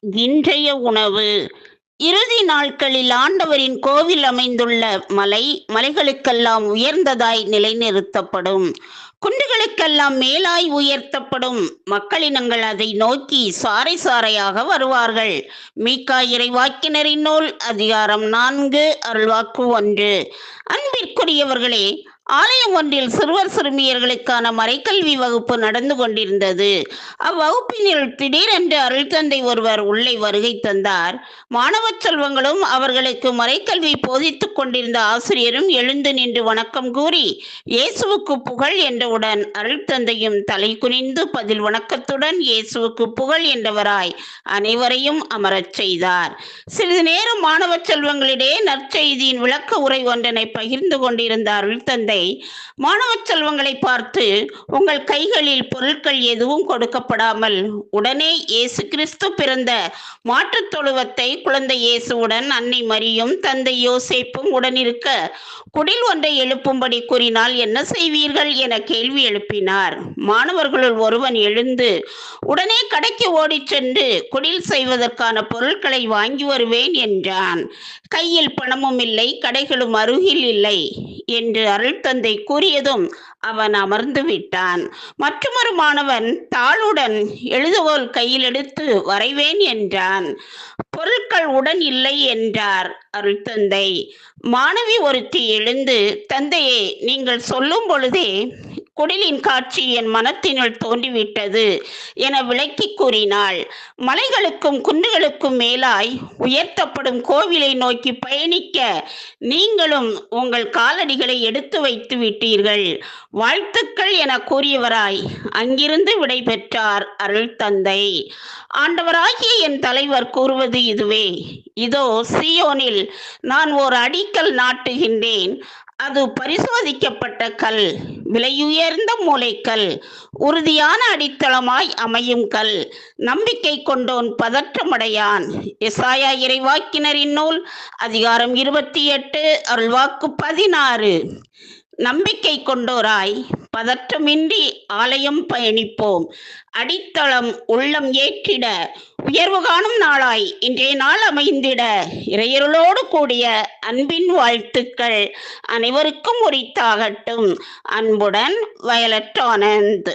இன்றைய உணவு. இறுதி நாட்களில் ஆண்டவரின் கோவில் அமைந்துள்ள மலை மலைகளுக்கெல்லாம் உயர்ந்ததாய் நிலைநிறுத்தப்படும். குன்றுகளுக்கெல்லாம் மேலாய் உயர்த்தப்படும். மக்களினங்கள் அதை நோக்கி சாறை சாறையாக வருவார்கள். மீகா இறைவாக்கினரின் நூல் அதிகாரம் நான்கு அருள்வாக்கு ஒன்று. அன்பிற்குரியவர்களே ஆலயம் ஒன்றில் சிறுவர் சிறுமியர்களுக்கான மறைக்கல்வி வகுப்பு நடந்து கொண்டிருந்தது. அவ்வகுப்பினில் திடீரென்று அருள் தந்தை ஒருவர் உள்ளே வருகை தந்தார். மாணவ செல்வங்களும் அவர்களுக்கு மறைக்கல்வி போதித்துக் கொண்டிருந்த ஆசிரியரும் எழுந்து நின்று வணக்கம் கூறி இயேசுவுக்கு புகழ் என்றவுடன் அருள் தந்தையும் தலை குனிந்து பதில் வணக்கத்துடன் இயேசுவுக்கு புகழ் என்றவராய் அனைவரையும் அமரச் செய்தார். சிறிது நேரம் மாணவ செல்வங்களிடையே நற்செய்தியின் விளக்க உரை ஒன்றனை பகிர்ந்து கொண்டிருந்த அருள் தந்தை மாணவ செல்வங்களை பார்த்து உங்கள் கைகளில் பொருட்கள் எதுவும் கொடுக்கப்படாமல் உடனே இயேசு கிறிஸ்து பிறந்த மாற்றுத் தொழுவத்தை குழந்தை இயேசுவுடன் அன்னை மரியும் தந்தை யோசேப்பும் உடனிருக்க குடில் ஒன்றை எழுப்பும்படி கூறினால் என்ன செய்வீர்கள் என கேள்வி எழுப்பினார். மாணவர்களுள் ஒருவன் எழுந்து உடனே கடைக்கு ஓடிச் சென்று குடில் செய்வதற்கான பொருட்களை வாங்கி வருவேன் என்றான். கையில் பணமும் இல்லை கடைகளும் அருகில் இல்லை. என்று அருள் தந்தை கூறியதும் அவன் அமர்ந்து விட்டான். மற்றொரு மாணவன் தாளுடன் எழுதுகோல் கையில் எடுத்து வரைவேன் என்றான். பொருட்கள் உடன் இல்லை என்றார் அருள் தந்தை. மாணவி ஒருத்தி எழுந்து தந்தையே நீங்கள் சொல்லும் பொழுதே குடிலின் காட்சி என் மனத்தினுள் தோன்றிவிட்டது என விளக்கி கூறினாள். மலைகளுக்கும் குன்றுகளுக்கும் மேலாய் உயர்த்தப்படும் கோவிலை நோக்கி பயணிக்க நீங்களும் உங்கள் காலடிகளை எடுத்து வைத்து விட்டீர்கள். வாழ்த்துக்கள் என கூறியவராய் அங்கிருந்து விடைபெற்றார் அருள் தந்தை. ஆண்டவராகிய என் தலைவர் கூறுவது இதுவே. இதோ சியோனில் நான் ஓர் அடிக்கல் நாட்டுகின்றேன். அது பரிசோதிக்கப்பட்ட கல் விலையுயர்ந்த மூளைக்கல் உறுதியான அடித்தளமாய் அமையும் கல் நம்பிக்கை கொண்டோன் பதற்றமடையான். எசாயா இறைவாக்கினரின் நூல் அதிகாரம் இருபத்தி எட்டு அருள்வாக்கு பதினாறு. நம்பிக்கை கொண்டோராய் பதற்றமின்றி ஆலயம் பயணிப்போம். அடித்தளம் உள்ளம் ஏற்றிட உயர்வு காணும் நாளாய் இன்றைய நாள் அமைந்திட. இறையருளோடு கூடிய அன்பின் வாழ்த்துக்கள் அனைவருக்கும் உரித்தாகட்டும். அன்புடன் வயலட் ஆனந்த்.